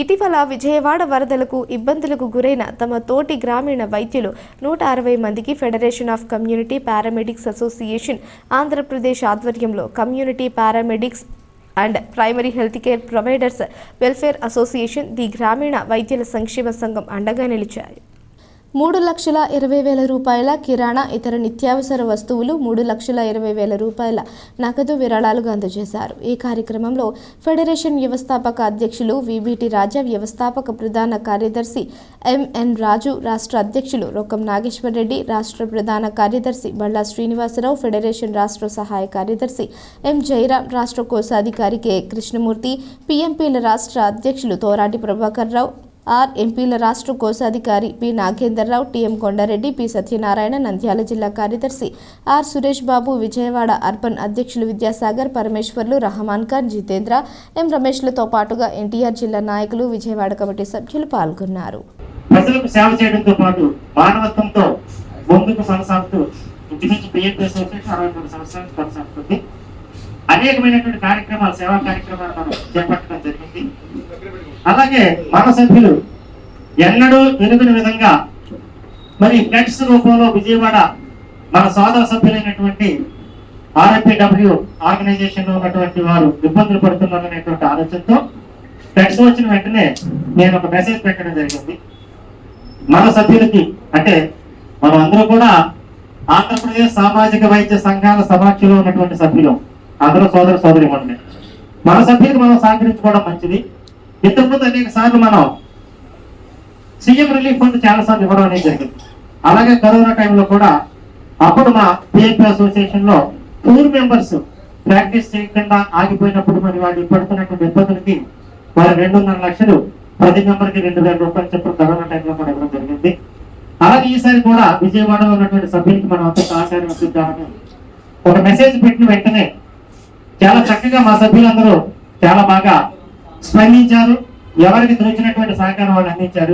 ఇటీవల విజయవాడ వరదలకు ఇబ్బందులకు గురైన తమ తోటి గ్రామీణ వైద్యులు నూట అరవై మందికి federation of community paramedics association Andhra Pradesh ఆధ్వర్యంలో community paramedics and primary health care providers welfare association the గ్రామీణ వైద్యుల సంక్షేమ సంఘం అండగా నిలిచాయి. మూడు లక్షల ఇరవై వేల రూపాయల కిరాణా ఇతర నిత్యావసర వస్తువులు మూడు లక్షల ఇరవై వేల రూపాయల నగదు విరాళాలుగా అందజేశారు. ఈ కార్యక్రమంలో ఫెడరేషన్ వ్యవస్థాపక అధ్యక్షులు విబిటి రాజా వ్యవస్థాపక ప్రధాన కార్యదర్శి ఎంఎన్ రాజు రాష్ట్ర అధ్యక్షులు రొక్కం నాగేశ్వర్ రెడ్డి రాష్ట్ర ప్రధాన కార్యదర్శి బళ్ళా శ్రీనివాసరావు ఫెడరేషన్ రాష్ట్ర సహాయ కార్యదర్శి ఎం జయరాం రాష్ట్ర కోశాధికారి కె కృష్ణమూర్తి పిఎంపీల రాష్ట్ర అధ్యక్షులు తోరాటి ప్రభాకర్ రావు ఆర్ ఎంపీల రాష్ట్ర కోశాధికారి P Nagendar Rao TM Konda Reddy P Satyanarayana Nandyal జిల్లా కార్యదర్శి ఆర్ సురేష్ బాబు విజయవాడ అర్బన్ అధ్యక్షులు విద్యాసాగర్ పరమేశ్వర్లు రహమాన్ ఖాన్ జితేంద్ర ఎం రమేష్లతో పాటుగా ఎన్టీఆర్ జిల్లా నాయకులు విజయవాడ కమిటీ సభ్యులు పాల్గొన్నారు. ప్రజలకు సేవ చేయడంతో పాటు మానవత్వంతో ముందుకు కొనసాగుతూ ఇంచుమించు పిఎంపీ అరవై మూడు సంవత్సరాలు కొనసాగుతుంది. అనేకమైనటువంటి కార్యక్రమాలు సేవా కార్యక్రమాలు మనం చేపట్టడం జరిగింది. అలాగే మన సభ్యులు ఎన్నడూ వెనుకని విధంగా మరి ఫ్లెక్స్ రూపంలో విజయవాడ మన సోదర సభ్యులైనటువంటి ఆర్ఎంపీడబ్ల్యూ ఆర్గనైజేషన్లో ఉన్నటువంటి వారు ఇబ్బందులు పడుతున్నారనేటువంటి ఆలోచనతో ఫ్లెక్స్ వచ్చిన వెంటనే నేను ఒక మెసేజ్ పెట్టడం జరిగింది. మన సభ్యులకి అంటే మనం అందరూ కూడా ఆంధ్రప్రదేశ్ సామాజిక వైద్య సంఘాల సమాఖ్యలో ఉన్నటువంటి సభ్యులు. అందరూ సోదర సోదరి మన సభ్యులకు మనం సహకరించుకోవడం మంచిది. ఇంతకుముందు అనేక సార్లు మనం సీఎం రిలీఫ్ ఫండ్ చాలా సార్లు ఇవ్వడం అనేది జరిగింది. అలాగే కరోనా టైంలో కూడా అప్పుడు మా పిఎంపీ అసోసియేషన్లో టూర్ మెంబర్స్ ప్రాక్టీస్ చేయకుండా ఆగిపోయినప్పుడు మరి వాళ్ళు పడుతున్నటువంటి ఇబ్బందులకి వారు రెండున్నర లక్షలు ప్రతి మెంబర్కి రెండు వేల రూపాయలు చెప్పిన కరోనా టైంలో కూడా ఇవ్వడం జరిగింది. అలాగే ఈసారి కూడా విజయవాడలో ఉన్నటువంటి సభ్యులకి మనం అంత సహకారం అందిద్దామని ఒక మెసేజ్ పెట్టిన వెంటనే చాలా చక్కగా మా సభ్యులందరూ చాలా బాగా స్పందించారు. ఎవరికి తోచినటువంటి సహకారం వాళ్ళు అందించారు.